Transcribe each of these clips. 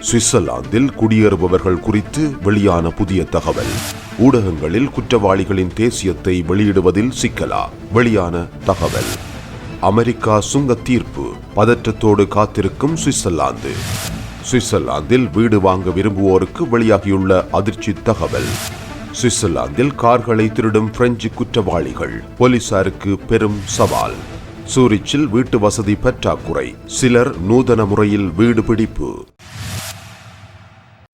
சுவிட்சர்லாந்தில் குடியேறுபவர்கள் குறித்து வெளியான புதிய தகவல். ஊடகங்களில் குற்றவாளிகளின் தேசியத்தை வெளியிடுவதில் சிக்கலா? வெளியான தகவல். அமெரிக்கா சுங்க தீர்ப்பு பதற்றத்தோடு காத்திருக்கும் சுவிட்சர்லாந்து. சுவிட்சர்லாந்தில் வீடு வாங்க விரும்புவோருக்கு வெளியாகியுள்ள அதிர்ச்சி தகவல். சுவிட்சர்லாந்தில் கார்களை திருடும் பிரெஞ்சு குற்றவாளிகள். போலீசாருக்கு பெரும் சவால். சூரிச்சில் வீட்டு வசதி பற்றாக்குறை. சிலர் நூதன முறையில் வீடு பிடிப்பு.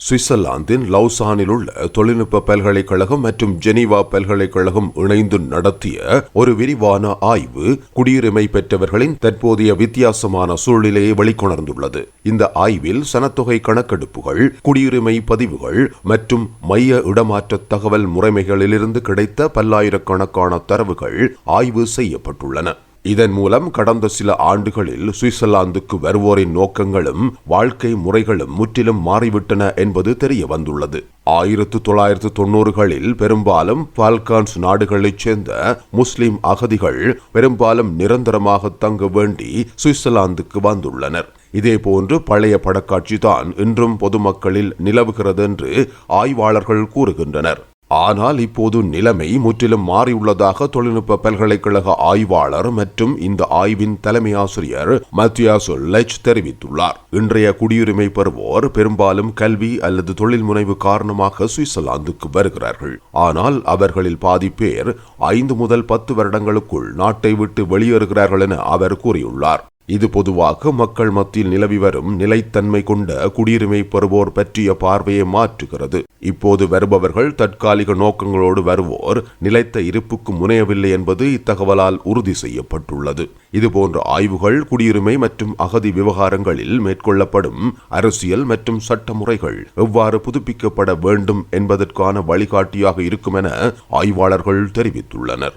சுவிட்சர்லாந்தின் லவுசானில் உள்ள தொழில்நுட்ப பல்கலைக்கழகம் மற்றும் ஜெனீவா பல்கலைக்கழகம் இணைந்து நடத்திய ஒரு விரிவான ஆய்வு குடியுரிமை பெற்றவர்களின் தற்போதைய வித்தியாசமான சூழ்நிலையை வெளிக்கொணர்ந்துள்ளது. இந்த ஆய்வில் சனத்தொகை கணக்கெடுப்புகள் குடியுரிமை பதிவுகள் மற்றும் மைய இடமாற்ற தகவல் முறைமைகளிலிருந்து கிடைத்த பல்லாயிரக்கணக்கான தரவுகள் ஆய்வு செய்யப்பட்டுள்ளன. இதன் மூலம் கடந்த சில ஆண்டுகளில் சுவிட்சர்லாந்துக்கு வருவோரின் நோக்கங்களும் வாழ்க்கை முறைகளும் முற்றிலும் மாறிவிட்டன என்பது தெரிய வந்துள்ளது. ஆயிரத்து தொள்ளாயிரத்து தொன்னூறுகளில் பெரும்பாலும் பால்கான்ஸ் நாடுகளைச் சேர்ந்த முஸ்லிம் அகதிகள் பெரும்பாலும் நிரந்தரமாக தங்க வேண்டி சுவிட்சர்லாந்துக்கு வந்துள்ளனர். இதேபோன்று பழைய படக்காட்சி தான் இன்றும் பொதுமக்களில் நிலவுகிறது என்று ஆய்வாளர்கள் கூறுகின்றனர். ஆனால் இப்போது நிலைமை முற்றிலும் மாறியுள்ளதாக தொழில்நுட்ப பல்கலைக்கழக ஆய்வாளர் மற்றும் இந்த ஆய்வின் தலைமை ஆசிரியர் மத்தியாசு லெச் தெரிவித்துள்ளார். இன்றைய குடியுரிமை பெறுவோர் பெரும்பாலும் கல்வி அல்லது தொழில் முனைவு காரணமாக சுவிட்சர்லாந்துக்கு வருகிறார்கள். ஆனால் அவர்களில் பாதி பேர் ஐந்து முதல் பத்து வருடங்களுக்குள் நாட்டை விட்டு வெளியேறுகிறார்கள் என அவர் கூறியுள்ளார். இது பொதுவாக மக்கள் மத்தியில் நிலவி வரும் நிலைத்தன்மை கொண்ட குடியுரிமை பெறுவோர் பற்றிய பார்வையை மாற்றுகிறது. இப்போது வருபவர்கள் தற்காலிக நோக்கங்களோடு வருவோர் நிலைத்த இருப்புக்கு முனையவில்லை என்பது இத்தகவலால் உறுதி செய்யப்பட்டுள்ளது. இதுபோன்ற ஆய்வுகள் குடியுரிமை மற்றும் அகதி விவகாரங்களில் மேற்கொள்ளப்படும் அரசியல் மற்றும் சட்ட முறைகள் எவ்வாறு புதுப்பிக்கப்பட வேண்டும் என்பதற்கான வழிகாட்டியாக இருக்கும் என ஆய்வாளர்கள் தெரிவித்துள்ளனர்.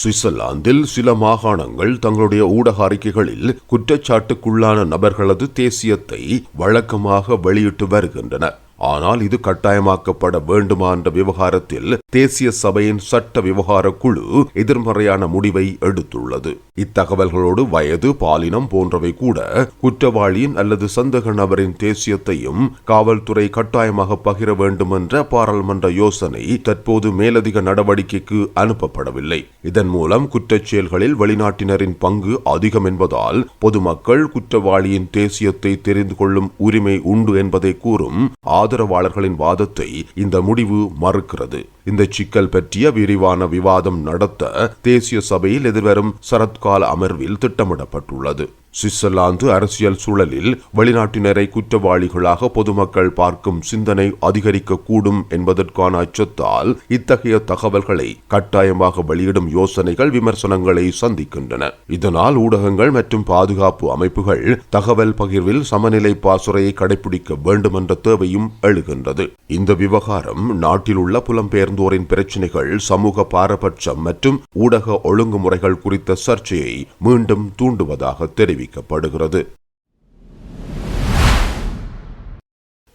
சுவிட்சர்லாந்தில் சில மாகாணங்கள் தங்களுடைய ஊடக அறிக்கைகளில் குற்றச்சாட்டுக்குள்ளான நபர்களது தேசியத்தை வழக்கமாக வெளியிட்டு வருகின்றன. ஆனால் இது கட்டாயமாக்கப்பட வேண்டுமா என்ற விவகாரத்தில் தேசிய சபையின் சட்ட விவகார குழு எதிர்மறையான முடிவை எடுத்துள்ளது. இத்தகவல்களோடு வயது பாலினம் போன்றவை கூட குற்றவாளியின் அல்லது சந்தக நபரின் தேசியத்தையும் காவல்துறை கட்டாயமாக பகிர வேண்டும் என்ற பாராளுமன்ற யோசனை தற்போது மேலதிக நடவடிக்கைக்கு அனுப்பப்படவில்லை. இதன் மூலம் குற்றச் செயல்களில் வெளிநாட்டினரின் பங்கு அதிகம் என்பதால் பொதுமக்கள் குற்றவாளியின் தேசியத்தை தெரிந்து கொள்ளும் உரிமை உண்டு என்பதை கூறும் ஆதரவாளர்களின் வாதத்தை இந்த முடிவு மறுக்கிறது. இந்த சிக்கல் பற்றிய விரிவான விவாதம் நடத்த தேசிய சபையில் எதிர்வரும் சரத்கால அமர்வில் திட்டமிடப்பட்டுள்ளது. சுவிட்சர்லாந்து அரசியல் சூழலில் வெளிநாட்டினரை குற்றவாளிகளாக பொதுமக்கள் பார்க்கும் சிந்தனை அதிகரிக்கக்கூடும் என்பதற்கான அச்சத்தால் இத்தகைய தகவல்களை கட்டாயமாக வெளியிடும் யோசனைகள் விமர்சனங்களை சந்திக்கின்றன. இதனால் ஊடகங்கள் மற்றும் பாதுகாப்பு அமைப்புகள் தகவல் பகிர்வில் சமநிலை பாசுரையை கடைபிடிக்க வேண்டும் என்ற தேவையும் எழுகின்றது. இந்த விவகாரம் நாட்டில் உள்ள புலம்பெயர்ந்தோரின் பிரச்சினைகள் சமூக பாரபட்சம் மற்றும் ஊடக ஒழுங்குமுறைகள் குறித்த சர்ச்சையை மீண்டும் தூண்டுவதாக தெரிவிக்கப்படுகிறது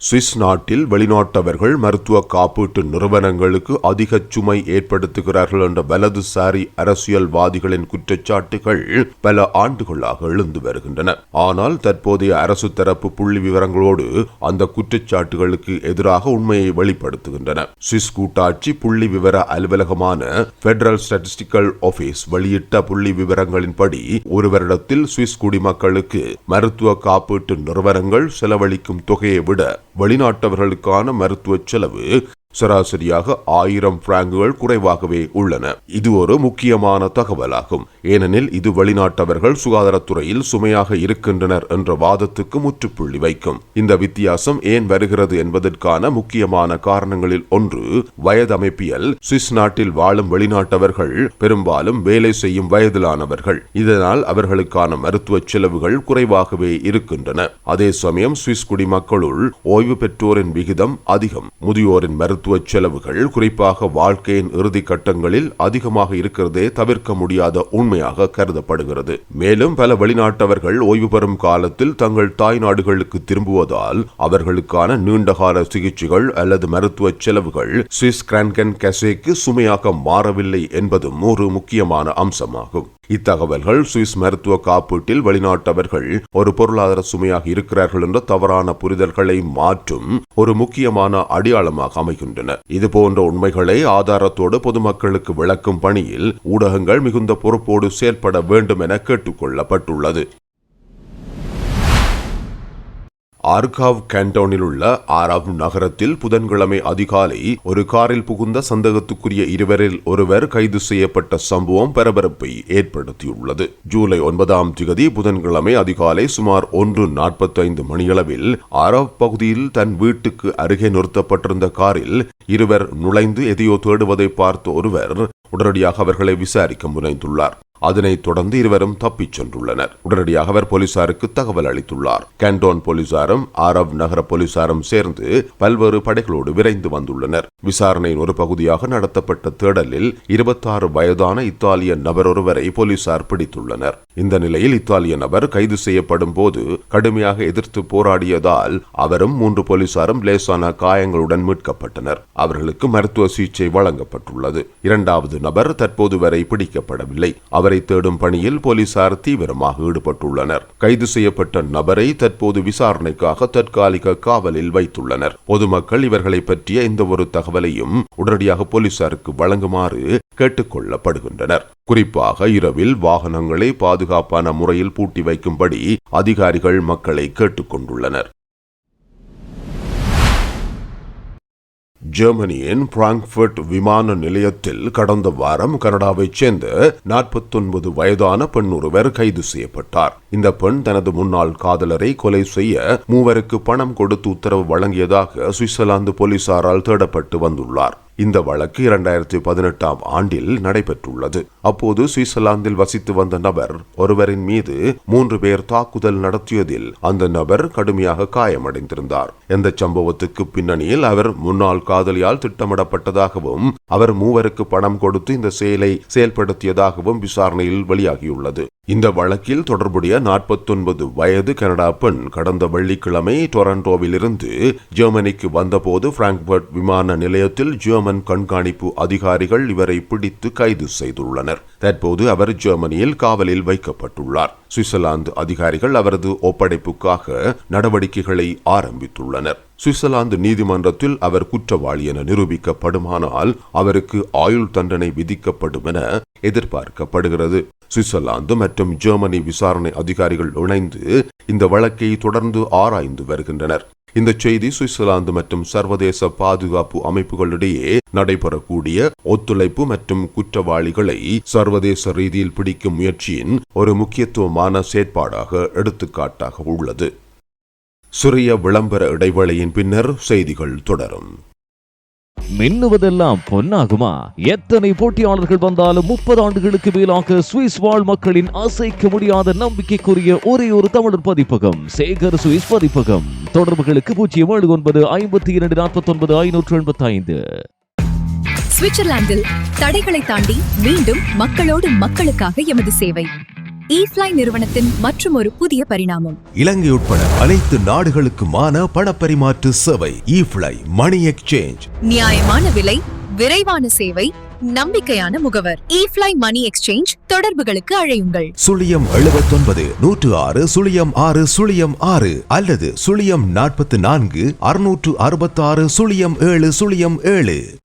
சுவிஸ் நாட்டில் வெளிநாட்டவர்கள் மருத்துவ காப்பீட்டு நிறுவனங்களுக்கு அதிக சுமை ஏற்படுத்துகிறார்கள் என்ற வலதுசாரி அரசியல்வாதிகளின் குற்றச்சாட்டுகள் பல ஆண்டுகளாக எழுந்து வருகின்றன. ஆனால் தற்போதைய அரசு தரப்பு புள்ளி விவரங்களோடு அந்த குற்றச்சாட்டுகளுக்கு எதிராக உண்மையை வெளிப்படுத்துகின்றன. சுவிஸ் கூட்டாட்சி புள்ளி விவர அலுவலகமான பெடரல் ஸ்டாட்டிஸ்டிக்கல் ஆபீஸ் வெளியிட்ட புள்ளி விவரங்களின்படி ஒரு வருடத்தில் சுவிஸ் குடிமக்களுக்கு மருத்துவ காப்பீட்டு நிறுவனங்கள் செலவழிக்கும் தொகையை விட வெளிநாட்டவர்களுக்கான மருத்துவ செலவு சராசரியாக ஆயிரம் பிராங்குகள் குறைவாகவே உள்ளன. இது ஒரு முக்கியமான தகவலாகும். ஏனெனில் இது வெளிநாட்டவர்கள் சுகாதாரத்துறையில் சுமையாக இருக்கின்றனர் என்ற வாதத்துக்கு முற்றுப்புள்ளி வைக்கும். இந்த வித்தியாசம் ஏன் வருகிறது என்பதற்கான முக்கியமான காரணங்களில் ஒன்று வயதமைப்பியல் சுவிஸ் நாட்டில் வாழும் வெளிநாட்டவர்கள் பெரும்பாலும் வேலை செய்யும் வயதிலானவர்கள். இதனால் அவர்களுக்கான மருத்துவ செலவுகள் குறைவாகவே இருக்கின்றன. அதே சமயம் சுவிஸ் குடிமக்களுள் ஓய்வு பெற்றோரின் விகிதம் அதிகம். முதியோரின் மருத்துவ செலவுகள் குறிப்பாக வாழ்க்கையின் இறுதி கட்டங்களில் அதிகமாக இருக்கிறதே தவிர்க்க முடியாத உண்மையாக கருதப்படுகிறது. மேலும் பல வெளிநாட்டவர்கள் ஓய்வு பெறும் காலத்தில் தங்கள் தாய் நாடுகளுக்கு திரும்புவதால் அவர்களுக்கான நீண்டகால சிகிச்சைகள் அல்லது மருத்துவ செலவுகள் சுவிஸ் கிரான்கன் கசேக்கு சுமையாக மாறவில்லை என்பதும் ஒரு முக்கியமான அம்சமாகும். இத்தகவல்கள் சுவிஸ் மருத்துவ காப்பீட்டில் வெளிநாட்டவர்கள் ஒரு பொருளாதார சுமையாக இருக்கிறார்கள் என்ற தவறான புரிதல்களை மாற்றும் ஒரு முக்கியமான அடையாளமாக அமைகின்றன. இது போன்ற உண்மைகளை ஆதாரத்தோடு பொதுமக்களுக்கு விளக்கும் பணியில் ஊடகங்கள் மிகுந்த பொறுப்போடு செயல்பட வேண்டும் என கேட்டுக்கொள்ளப்பட்டுள்ளது. ஆர்காவ் கேண்டோனில் உள்ள ஆராவ் நகரத்தில் புதன்கிழமை அதிகாலை ஒரு காரில் புகுந்த சந்தேகத்துக்குரிய இருவரில் ஒருவர் கைது செய்யப்பட்ட சம்பவம் பரபரப்பை ஏற்படுத்தியுள்ளது. ஜூலை ஒன்பதாம் திகதி புதன்கிழமை அதிகாலை சுமார் ஒன்று நாற்பத்தைந்து மணியளவில் ஆராவ் பகுதியில் தன் வீட்டுக்கு அருகே நிறுத்தப்பட்டிருந்த காரில் இருவர் நுழைந்து எதையோ தேடுவதை பார்த்த ஒருவர் உடனடியாக அவர்களை விசாரிக்க முனைந்துள்ளார். அதனைத் தொடர்ந்து இருவரும் தப்பிச் சென்றுள்ளனர். உடனடியாக அவர் போலீசாருக்கு தகவல் அளித்துள்ளார். கேண்டோன் போலீசாரும் ஆரவ் நகர போலீசாரும் சேர்ந்து பல்வேறு படைகளோடு விரைந்து வந்துள்ளனர். விசாரணையின் ஒரு பகுதியாக நடத்தப்பட்ட தேடலில் இருபத்தாறு வயதான இத்தாலிய நபர் ஒருவரை போலீசார் பிடித்துள்ளனர். இந்த நிலையில் இத்தாலிய நபர் கைது செய்யப்படும் போது கடுமையாக எதிர்த்து போராடியதால் அவரும் மூன்று போலீசாரும் லேசான காயங்களுடன் மீட்கப்பட்டனர். அவர்களுக்கு மருத்துவ சிகிச்சை வழங்கப்பட்டுள்ளது. இரண்டாவது நபர் தற்போது வரை பிடிக்கப்படவில்லை. அவர் தேடும் பணியில் போலீசார் தீவிரமாக ஈடுபட்டுள்ளனர். கைது செய்யப்பட்ட நபரை தற்போது விசாரணைக்காக தற்காலிக காவலில் வைத்துள்ளனர். பொதுமக்கள் இவர்களை பற்றிய எந்த ஒரு தகவலையும் உடனடியாக போலீசாருக்கு வழங்குமாறு கேட்டுக்கொள்ளப்படுகின்றனர். குறிப்பாக இரவில் வாகனங்களை பாதுகாப்பான முறையில் பூட்டி வைக்கும்படி அதிகாரிகள் மக்களை கேட்டுக்கொண்டுள்ளனர். ஜெர்மனியின் பிராங்க்ஃபர்ட் விமான நிலையத்தில் கடந்த வாரம் கனடாவைச் சேர்ந்த நாற்பத்தொன்பது வயதான பெண் ஒருவர் கைது செய்யப்பட்டார். இந்த பெண் தனது முன்னாள் காதலரை கொலை செய்ய மூவருக்கு பணம் கொடுத்து உத்தரவு வழங்கியதாக சுவிட்சர்லாந்து போலீசாரால் தேடப்பட்டு வந்துள்ளார். இந்த வழக்கு இரண்டாயிரத்தி பதினெட்டாம் ஆண்டில் நடைபெற்றுள்ளது. அப்போது சுவிட்சர்லாந்தில் வசித்து வந்த நபர் ஒருவரின் மீது மூன்று பேர் தாக்குதல் நடத்தியதில் அந்த நபர் கடுமையாக காயமடைந்திருந்தார். இந்த சம்பவத்துக்கு பின்னணியில் அவர் முன்னாள் காதலியால் திட்டமிடப்பட்டதாகவும் அவர் மூவருக்கு பணம் கொடுத்து இந்த செயலை செயல்படுத்தியதாகவும் விசாரணையில் வெளியாகியுள்ளது. இந்த வழக்கில் தொடர்புடைய நாற்பத்தொன்பது வயது கனடா பெண் கடந்த வெள்ளிக்கிழமை டொரண்டோவிலிருந்து ஜெர்மனிக்கு வந்தபோது பிராங்க்பர்ட் விமான நிலையத்தில் ஜெர்மன் கண்காணிப்பு அதிகாரிகள் இவரை பிடித்து கைது செய்துள்ளனர். தற்போது அவர் ஜெர்மனியில் காவலில் வைக்கப்பட்டுள்ளார். சுவிட்சர்லாந்து அதிகாரிகள் அவரது ஒப்படைப்புக்காக நடவடிக்கைகளை ஆரம்பித்துள்ளனர். சுவிட்சர்லாந்து நீதிமன்றத்தில் அவர் குற்றவாளி என நிரூபிக்கப்படுமானால் அவருக்கு ஆயுள் தண்டனை விதிக்கப்படும் என எதிர்பார்க்கப்படுகிறது. சுவிட்சர்லாந்து மற்றும் ஜெர்மனி விசாரணை அதிகாரிகள் இணைந்து இந்த வழக்கை தொடர்ந்து ஆராய்ந்து வருகின்றனர். இந்த செய்தி சுவிட்சர்லாந்து மற்றும் சர்வதேச பாதுகாப்பு அமைப்புகளிடையே நடைபெறக்கூடிய ஒத்துழைப்பு மற்றும் குற்றவாளிகளை சர்வதேச ரீதியில் பிடிக்கும் முயற்சியின் ஒரு முக்கியத்துவமான செயற்பாடாக எடுத்துக்காட்டாக உள்ளது. சிறிய விளம்பர இடைவேளையின் பின்னர் செய்திகள் தொடரும். மின்னுவதெல்லாம் பொன்னாகுமா? எத்தனை போட்டியாளர்கள் வந்தாலும் முப்பது ஆண்டுகளுக்கு மேலாக சுவிஸ் வாழ் மக்களின் அசைக்க முடியாத நம்பிக்கைக்குரிய ஒரே ஒரு தமிழர் பதிப்பகம் சேகர் சுவிஸ் பதிப்பகம். தொடர்புகளுக்கு பூஜ்ஜியம் ஏழு ஒன்பது ஐம்பத்தி இரண்டு நாற்பத்தி ஒன்பது ஐநூற்று எண்பத்தி ஐந்து சுவிட்சர்லாந்தில் தடைகளை தாண்டி மீண்டும் மக்களோடு மக்களுக்காக எமது சேவை. ஈஃப்ளை நிறுவனத்தின் மற்றும் ஒரு புதிய பரிணாமம். இலங்கை உட்பட அனைத்து நாடுகளுக்குமான பணப்பரிமாற்று சேவை இஃப்ளை மணி எக்ஸ்சேஞ்ச் நியாயமான விலை விரைவான சேவை நம்பிக்கையான முகவர். ஈஃப்ளை மணி எக்ஸ்சேஞ்ச் தொடர்புகளுக்கு அழையுங்கள். சுழியம் எழுபத்தொன்பது நூற்று ஆறு சுழியம் ஆறு சுழியம் ஆறு அல்லது சுழியம் நாற்பத்தி நான்கு அறுநூற்று அறுபத்தாறு சுழியம் ஏழு சுழியம் ஏழு.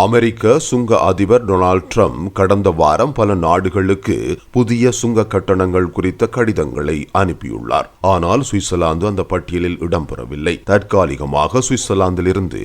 அமெரிக்க சுங்க அதிபர் டொனால்ட் ட்ரம்ப் கடந்த வாரம் பல நாடுகளுக்கு புதிய சுங்க கட்டணங்கள் குறித்த கடிதங்களை அனுப்பியுள்ளார். ஆனால் சுவிட்சர்லாந்து அந்த பட்டியலில் இடம்பெறவில்லை. தற்காலிகமாக சுவிட்சர்லாந்திலிருந்து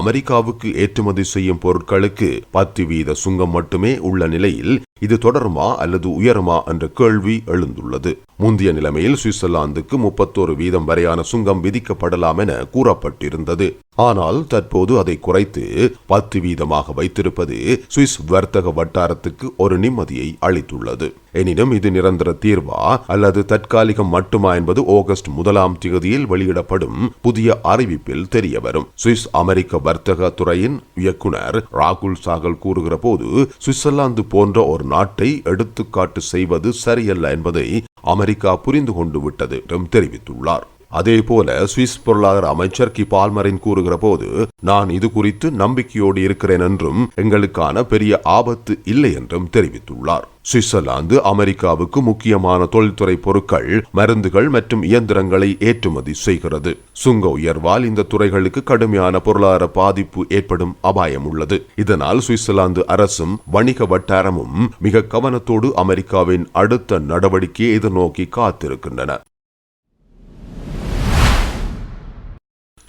அமெரிக்காவுக்கு ஏற்றுமதி செய்யும் பொருட்களுக்கு பத்து வீத சுங்கம் மட்டுமே உள்ள நிலையில் இது தொடருமா அல்லது உயருமா என்ற கேள்வி எழுந்துள்ளது. முந்தைய நிலைமையில் சுவிட்சர்லாந்துக்கு முப்பத்தோரு வீதம் வரையான சுங்கம் விதிக்கப்படலாம் என கூறப்பட்டிருந்தது. ஆனால் தற்போது அதை குறைத்து பத்து வீதமாக வைத்திருப்பது சுவிஸ் வர்த்தக வட்டாரத்துக்கு ஒரு நிம்மதியை அளித்துள்ளது. எனினும் இது நிரந்தர தீர்வா அல்லது தற்காலிகம் மட்டுமா என்பது ஆகஸ்ட் முதலாம் தேதியில் வெளியிடப்படும் புதிய அறிவிப்பில் தெரிய வரும் சுவிஸ் அமெரிக்க வர்த்தக துறையின் இயக்குனர் ராகுல் சாகல் கூறுகிற போது சுவிட்சர்லாந்து போன்ற ஒரு நாட்டை எடுத்துக்காட்டு செய்வது சரியல்ல என்பதை அமெரிக்கா புரிந்து கொண்டு விட்டது என்றும் தெரிவித்துள்ளார். அதேபோல சுவிஸ் பொருளாதார அமைச்சர் கி. பால்மரின் கூறுகிற போது நான் இது குறித்து நம்பிக்கையோடு இருக்கிறேன் என்றும் எங்களுக்கான பெரிய ஆபத்து இல்லை என்றும் தெரிவித்துள்ளார். சுவிட்சர்லாந்து அமெரிக்காவுக்கு முக்கியமான தொழில்துறை பொருட்கள் மருந்துகள் மற்றும் இயந்திரங்களை ஏற்றுமதி செய்கிறது. சுங்க உயர்வால் இந்த துறைகளுக்கு கடுமையான பொருளாதார பாதிப்பு ஏற்படும் அபாயம் உள்ளது. இதனால் சுவிட்சர்லாந்து அரசும் வணிக வட்டாரமும் மிக கவனத்தோடு அமெரிக்காவின் அடுத்த நடவடிக்கையை எதிர்நோக்கி காத்திருக்கின்றன.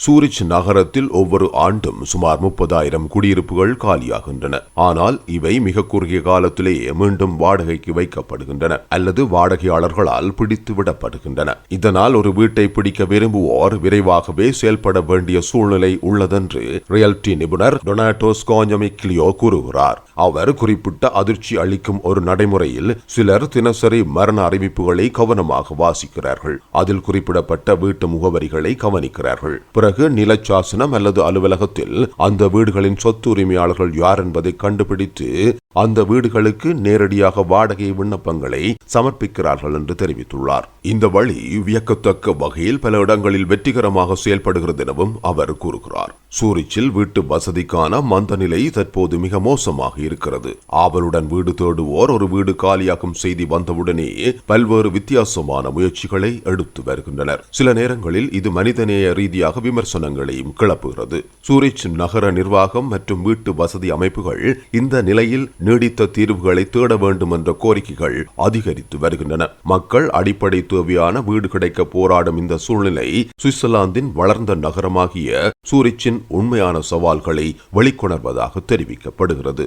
சூரிச் நகரத்தில் ஒவ்வொரு ஆண்டும் சுமார் முப்பதாயிரம் குடியிருப்புகள் காலியாகின்றன. ஆனால் இவை மிக குறுகிய காலத்திலேயே மீண்டும் வாடகைக்கு வைக்கப்படுகின்றன அல்லது வாடகையாளர்களால் பிடித்து விடப்படுகின்றன. இதனால் ஒரு வீட்டை பிடிக்க விரும்புவோர் விரைவாகவே செயல்பட வேண்டிய சூழ்நிலை உள்ளதென்று ரியல்டி நிபுணர் டொனாட்டோஸ் ஸ்காஞ்சமிக்லியோ கூறுகிறார். அவர் குறிப்பிட்ட அதிர்ச்சி அளிக்கும் ஒரு நடைமுறையில் சிலர் தினசரி மரண அறிவிப்புகளை கவனமாக வாசிக்கிறார்கள். அதில் குறிப்பிடப்பட்ட வீட்டு முகவரிகளை கவனிக்கிறார்கள். பிறகு நிலச்சாசனம் அல்லது அலுவலகத்தில் அந்த வீடுகளின் சொத்து உரிமையாளர்கள் யார் என்பதை கண்டுபிடித்து அந்த வீடுகளுக்கு நேரடியாக வாடகை விண்ணப்பங்களை சமர்ப்பிக்கிறார்கள் என்று தெரிவித்துள்ளார். இந்த வழி வியக்கத்தக்க வகையில் பல இடங்களில் வெற்றிகரமாக செயல்படுகிறது எனவும் அவர் கூறுகிறார். சூரிச்சில் வீட்டு வசதிக்கான மந்த நிலை தற்போது மிக மோசமாக இருக்கிறது. ஆவலுடன் வீடு தேடுவோர் ஒரு வீடு காலியாகும் செய்தி வந்தவுடனே பல்வேறு வித்தியாசமான முயற்சிகளை எடுத்து வருகின்றனர். சில நேரங்களில் இது மனிதநேய ரீதியாக விமர்சனங்களையும் கிளப்புகிறது. சூரிச் நகர நிர்வாகம் மற்றும் வீட்டு வசதி அமைப்புகள் இந்த நிலையில் நீடித்த தீர்வுகளை தேட வேண்டும் என்ற கோரிக்கைகள் அதிகரித்து வருகின்றன. மக்கள் அடிப்படை தேவையான வீடு கிடைக்க போராடும் இந்த சூழ்நிலை சுவிட்சர்லாந்தின் வளர்ந்த நகரமாகிய சூரிச்சின் உண்மையான சவால்களை வெளிக்கொணர்வதாக தெரிவிக்கப்படுகிறது.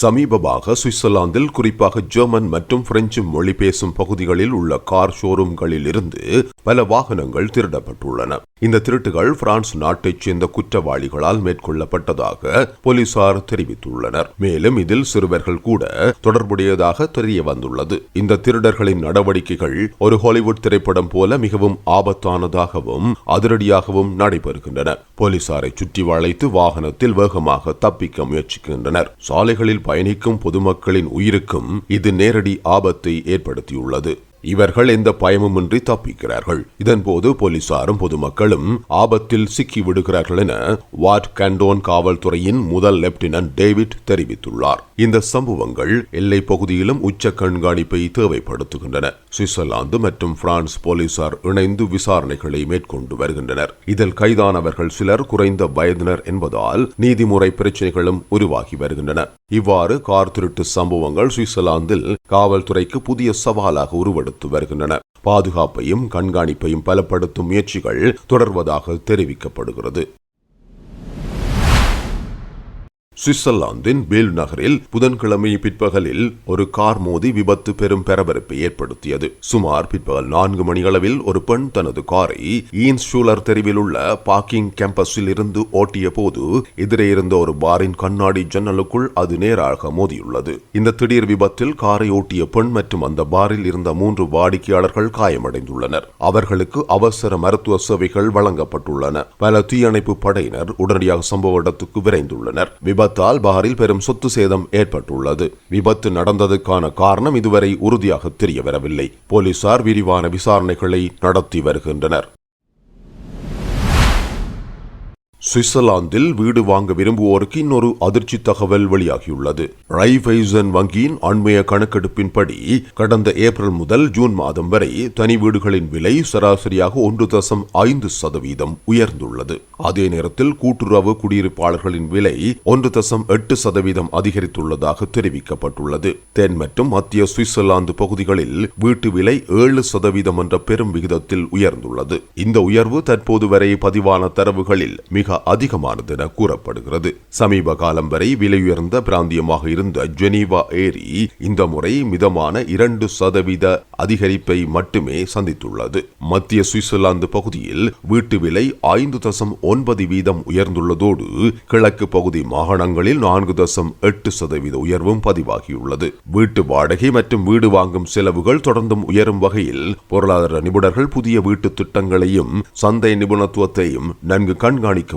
சமீபமாக சுவிட்சர்லாந்தில் குறிப்பாக ஜெர்மன் மற்றும் பிரெஞ்சு மொழி பேசும் பகுதிகளில் உள்ள கார் ஷோரூம்களில் இருந்து பல வாகனங்கள் திருடப்பட்டுள்ளன. இந்த திருட்டுகள் பிரான்ஸ் நாட்டைச் சேர்ந்த குற்றவாளிகளால் மேற்கொள்ளப்பட்டதாக போலீசார் தெரிவித்துள்ளனர். மேலும் இதில் சிறுவர்கள் கூட தொடர்புடையதாக தெரிய வந்துள்ளது இந்த திருடர்களின் நடவடிக்கைகள் ஒரு ஹாலிவுட் திரைப்படம் போல மிகவும் ஆபத்தானதாகவும் அதிரடியாகவும் நடைபெறுகின்றன. போலீசாரை சுற்றி வளைத்து வாகனத்தில் வேகமாக தப்பிக்க முயற்சிக்கின்றனர். சாலைகளில் பயணிக்கும் பொதுமக்களின் உயிருக்கும் இது நேரடி ஆபத்தை ஏற்படுத்தியுள்ளது. இவர்கள் எந்த பயமுமின்றி தப்பிக்கிறார்கள். இதன்போது போலீசாரும் பொதுமக்களும் ஆபத்தில் சிக்கி விடுகிறார்கள் என வாட் கண்டோன் காவல்துறையின் முதல் லெப்டினன்ட் டேவிட் தெரிவித்துள்ளார். இந்த சம்பவங்கள் எல்லை பகுதியிலும் உச்ச கண்காணிப்பை தேவைப்படுத்துகின்றன. சுவிட்சர்லாந்து மற்றும் பிரான்ஸ் போலீசார் இணைந்து விசாரணைகளை மேற்கொண்டு வருகின்றனர். இதில் கைதானவர்கள் சிலர் குறைந்த வயதினர் என்பதால் நீதிமுறை பிரச்சனைகளும் உருவாகி வருகின்றன. இவ்வாறு கார் திருட்டு சம்பவங்கள் சுவிட்சர்லாந்தில் காவல்துறைக்கு புதிய சவாலாக உருவெடுத்து வருகின்றன பாதுகாப்பையும் கண்காணிப்பையும் பலப்படுத்தும் முயற்சிகள் தொடர்வதாக தெரிவிக்கப்படுகிறது. சுவிட்சர்லாந்தின் பேல் நகரில் புதன்கிழமை பிற்பகலில் ஒரு கார் மோதி விபத்து பெரும் பரபரப்பை ஏற்படுத்தியது. சுமார் பிற்பகல் நான்கு மணியளவில் ஒரு பெண் தனது காரை ஈன்ஸ்டூலர் தெருவில் உள்ள பார்க்கிங் கேம்பஸில் இருந்து ஓட்டிய போது எதிரே இருந்த ஒரு பாரின் கண்ணாடி ஜன்னலுக்குள் அது நேராக மோதியுள்ளது. இந்த திடீர் விபத்தில் காரை ஓட்டிய பெண் மற்றும் அந்த பாரில் இருந்த மூன்று வாடிக்கையாளர்கள் காயமடைந்துள்ளனர். அவர்களுக்கு அவசர மருத்துவ சேவைகள் வழங்கப்பட்டுள்ளன. பல தீயணைப்பு படையினர் உடனடியாக சம்பவ இடத்துக்கு விரைந்துள்ளனர். விபத்தால் பாரில் பெரும் சொத்து சேதம் ஏற்பட்டுள்ளது. விபத்து நடந்ததுக்கான காரணம் இதுவரை உறுதியாக தெரியவரவில்லை. போலீசார் விரிவான விசாரணைகளை நடத்தி வருகின்றனர். சுவிட்சர்லாந்தில் வீடு வாங்க விரும்புவோருக்கு இன்னொரு அதிர்ச்சி தகவல் வெளியாகியுள்ளது. ரைஃபைசன் வங்கியின் அண்மைய கணக்கெடுப்பின்படி கடந்த ஏப்ரல் முதல் ஜூன் மாதம் வரை தனி வீடுகளின் விலை சராசரியாக ஒன்று தசம் ஐந்து சதவீதம் உயர்ந்துள்ளது. அதே நேரத்தில் கூட்டுறவு குடியிருப்பாளர்களின் விலை ஒன்று தசம் எட்டு சதவீதம் அதிகரித்துள்ளதாக தெரிவிக்கப்பட்டுள்ளது. தென் மற்றும் மத்திய சுவிட்சர்லாந்து பகுதிகளில் வீட்டு விலை ஏழு சதவீதம் என்ற பெரும் விகிதத்தில் உயர்ந்துள்ளது. இந்த உயர்வு தற்போது வரை பதிவான தரவுகளில் மிக அதிகமானது என கூறப்படுகிறது. சமீப காலம் வரை விலையுயர்ந்த பிராந்தியமாக இருந்த ஜெனீவா ஏரி இந்த முறை மிதமான இரண்டு சதவீத அதிகரிப்பை மட்டுமே சந்தித்துள்ளது. மத்திய சுவிட்சர்லாந்து பகுதியில் வீட்டு விலை ஐந்து தசம் ஒன்பது வீதம் உயர்ந்துள்ளதோடு கிழக்கு பகுதி மாகாணங்களில் நான்கு தசம் எட்டு சதவீத உயர்வும் பதிவாகியுள்ளது. வீட்டு வாடகை மற்றும் வீடு வாங்கும் செலவுகள் தொடர்ந்தும் உயரும் வகையில் பொருளாதார நிபுணர்கள் புதிய வீட்டு திட்டங்களையும் சந்தை நிபுணத்துவத்தையும் நன்கு கண்காணிக்க